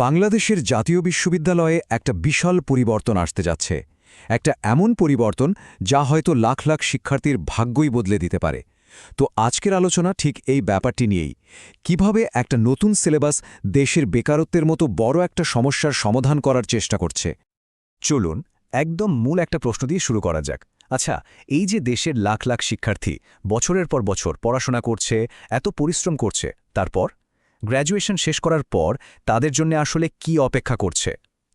বাংলাদেশের জাতীয় বিশ্ববিদ্যালয়ে একটা বিশাল পরিবর্তন আসতে যাচ্ছে। একটা এমন পরিবর্তন যা হয়তো লাখ লাখ শিক্ষার্থীর ভাগ্যই বদলে দিতে পারে। তো আজকের আলোচনা ঠিক এই ব্যাপারটি নিয়েই। কীভাবে একটা নতুন সিলেবাস দেশের বেকারত্বের মতো বড় একটা সমস্যার সমাধান করার চেষ্টা করছে? চলুন একদম মূল একটা প্রশ্ন দিয়ে শুরু করা যাক। আচ্ছা এই যে দেশের লাখ লাখ শিক্ষার্থী বছরের পর বছর পড়াশোনা করছে, এত পরিশ্রম করছে, তারপর? গ্র্যাজুয়েশন শেষ করার পর তাদের জন্য আসলে কি অপেক্ষা করছে?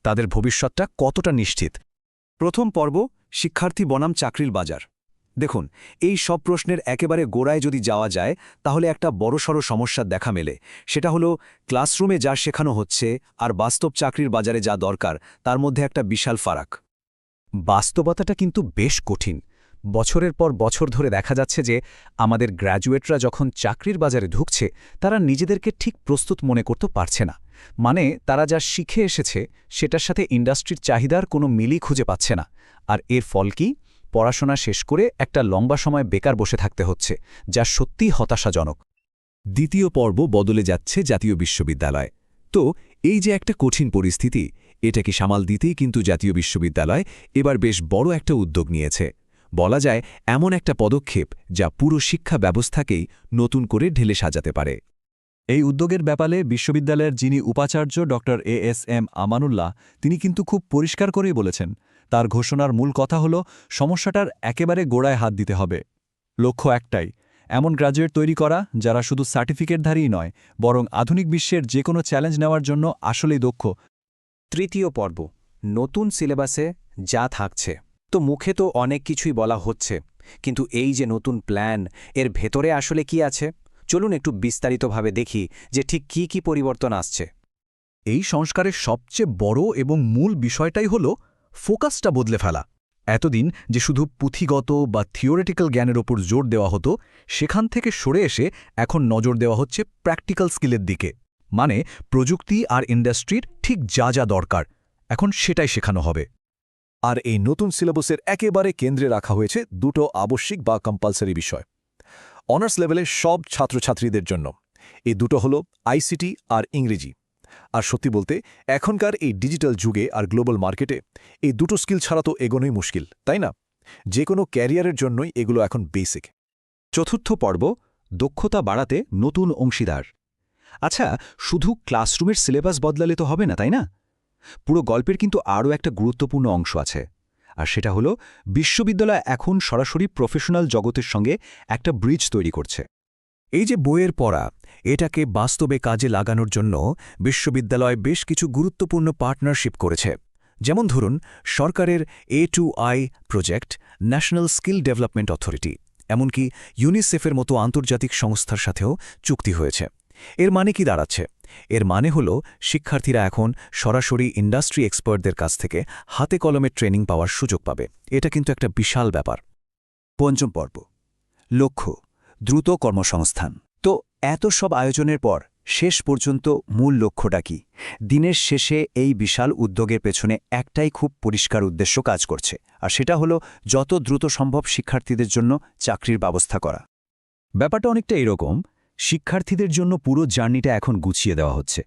তাদের ভবিষ্যৎটা কতটা নিশ্চিত? প্রথম পর্ব, শিক্ষার্থী বনাম চাকরির বাজার। দেখুন, এই সব প্রশ্নের একেবারে গোড়ায় যদি যাওয়া যায়, তাহলে একটা বড়সড় সমস্যা দেখা মেলে। সেটা হলো, ক্লাসরুমে যা শেখানো হচ্ছে আর বাস্তব চাকরির বাজারে যা দরকার, তার মধ্যে একটা বিশাল ফারাক। বাস্তবতাটা কিন্তু বেশ কঠিন। বছরের পর বছর ধরে দেখা যাচ্ছে যে আমাদের গ্র্যাজুয়েটরা যখন চাকরির বাজারে ঢুকছে, তারা নিজেদেরকে ঠিক প্রস্তুত মনে করতে পারছে না। মানে তারা যা শিখে এসেছে, সেটার সাথে ইন্ডাস্ট্রির চাহিদার কোনো মিলই খুঁজে পাচ্ছে না। আর এর ফল কি? পড়াশোনা শেষ করে একটা লম্বা সময় বেকার বসে থাকতে হচ্ছে, যা সত্যিই হতাশাজনক। দ্বিতীয় পর্ব বদলে যাচ্ছে জাতীয় বিশ্ববিদ্যালয়। তো এই যে একটা কঠিন পরিস্থিতি এটাকে সামাল দিতেই কিন্তু জাতীয় বিশ্ববিদ্যালয় এবার বেশ বড় একটা উদ্যোগ নিয়েছে। বলা যায়, এমন একটা পদক্ষেপ যা পুরো শিক্ষা ব্যবস্থাকেই নতুন করে ঢেলে সাজাতে পারে। এই উদ্যোগের ব্যাপারে বিশ্ববিদ্যালয়ের যিনি উপাচার্য ড. এ এস এম আমানুল্লাহ, তিনি কিন্তু খুব পরিষ্কার করেই বলেছেন, তার ঘোষণার মূল কথা হল, সমস্যাটার একেবারে গোড়ায় হাত দিতে হবে। লক্ষ্য একটাই, এমন গ্র্যাজুয়েট তৈরি করা যারা শুধু সার্টিফিকেটধারীই নয়, বরং আধুনিক বিশ্বের যে কোনো চ্যালেঞ্জ নেওয়ার জন্য আসলেই দক্ষ। তৃতীয় পর্ব, নতুন সিলেবাসে যা থাকছে। তো মুখে তো অনেক কিছুই বলা হচ্ছে, কিন্তু এই যে নতুন প্ল্যান এর ভেতরে আসলে কি আছে? চলুন একটু বিস্তারিতভাবে দেখি যে ঠিক কি কি পরিবর্তন আসছে। এই সংস্কারের সবচেয়ে বড় এবং মূল বিষয়টাই হল ফোকাসটা বদলে ফেলা। এতদিন যে শুধু পুঁথিগত বা থিওরিটিক্যাল জ্ঞানের ওপর জোর দেওয়া হতো, সেখান থেকে সরে এসে এখন নজর দেওয়া হচ্ছে প্র্যাকটিক্যাল স্কিলের দিকে। মানে প্রযুক্তি আর ইন্ডাস্ট্রির ঠিক যা যা দরকার, এখন সেটাই শেখানো হবে। আর এই নতুন সিলেবাসের একেবারে কেন্দ্রে রাখা হয়েছে দুটো আবশ্যিক বা কম্পালসারি বিষয়। অনার্স লেভেলের সব ছাত্রছাত্রীদের জন্য। এই দুটো হলো আইসিটি আর ইংরেজি। আর সত্যি বলতে, এখনকার এই ডিজিটাল যুগে আর গ্লোবাল মার্কেটে এই দুটো স্কিল ছাড়া তো এগোনোই মুশকিল, তাই না? যে কোনো ক্যারিয়ারের জন্যই এগুলো এখন বেসিক চতুর্থ পর্ব, দক্ষতা বাড়াতে নতুন অংশীদার। আচ্ছা শুধু ক্লাসরুমের সিলেবাস বদলালে তো হবে না, তাই না? পুরো গল্পের কিন্তু আরও একটা গুরুত্বপূর্ণ অংশ আছে, আর সেটা হলো বিশ্ববিদ্যালয় এখন সরাসরি প্রফেশনাল জগতের সঙ্গে একটা ব্রিজ তৈরি করছে। এই যে বইয়ের পড়া, এটাকে বাস্তবে কাজে লাগানোর জন্য বিশ্ববিদ্যালয় বেশ কিছু গুরুত্বপূর্ণ পার্টনারশিপ করেছে। যেমন ধরুন, সরকারের A two I project, national skill development authority, এমনকি ইউনিসেফের মতো আন্তর্জাতিক সংস্থার সাথেও চুক্তি হয়েছে। এর মানে কি দাঁড়াচ্ছে? এর মানে হল, শিক্ষার্থীরা এখন সরাসরি ইন্ডাস্ট্রি এক্সপার্টদের কাছ থেকে হাতে কলমে ট্রেনিং পাওয়ার সুযোগ পাবে। এটা কিন্তু একটা বিশাল ব্যাপার। পঞ্চম পর্ব। লক্ষ্য। দ্রুত কর্মসংস্থান। তো এত সব আয়োজনের পর শেষ পর্যন্ত মূল লক্ষ্যটা কি? দিনের শেষে এই বিশাল উদ্যোগের পেছনে একটাই খুব পরিষ্কার উদ্দেশ্য কাজ করছে, আর সেটা হলো যত দ্রুত সম্ভব শিক্ষার্থীদের জন্য চাকরির ব্যবস্থা করা। ব্যাপারটা অনেকটা এরকম শিক্ষার্থীদের জন্য পুরো জার্নিটা এখন গুছিয়ে দেওয়া হচ্ছে।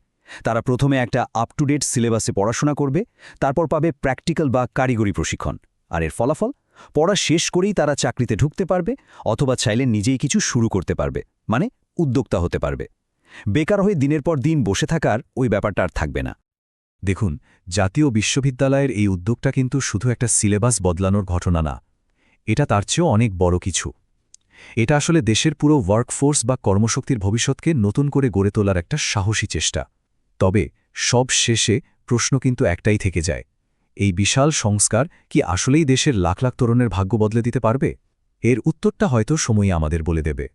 তারা প্রথমে একটা আপ টু ডেট সিলেবাসে পড়াশোনা করবে, তারপর পাবে প্র্যাকটিক্যাল বা কারিগরি প্রশিক্ষণ। আর এর ফলাফল? পড়া শেষ করেই তারা চাকরিতে ঢুকতে পারবে, অথবা চাইলে নিজেই কিছু শুরু করতে পারবে মানে উদ্যোক্তা হতে পারবে। বেকার হয়ে দিনের পর দিন বসে থাকার ওই ব্যাপারটা আর থাকবে না। দেখুন, জাতীয় বিশ্ববিদ্যালয়ের এই উদ্যোগটা কিন্তু শুধু একটা সিলেবাস বদলানোর ঘটনা না, এটা তার চেয়েও অনেক বড় কিছু। এটা আসলে দেশের পুরো ওয়ার্কফোর্স বা কর্মশক্তির ভবিষ্যৎকে নতুন করে গড়ে তোলার একটা সাহসী চেষ্টা। তবে সব শেষে প্রশ্ন কিন্তু একটাই থেকে যায়, এই বিশাল সংস্কার কি আসলেই দেশের লাখ লাখ তরুণের ভাগ্য বদলে দিতে পারবে? এর উত্তরটা হয়তো সময়ই আমাদের বলে দেবে।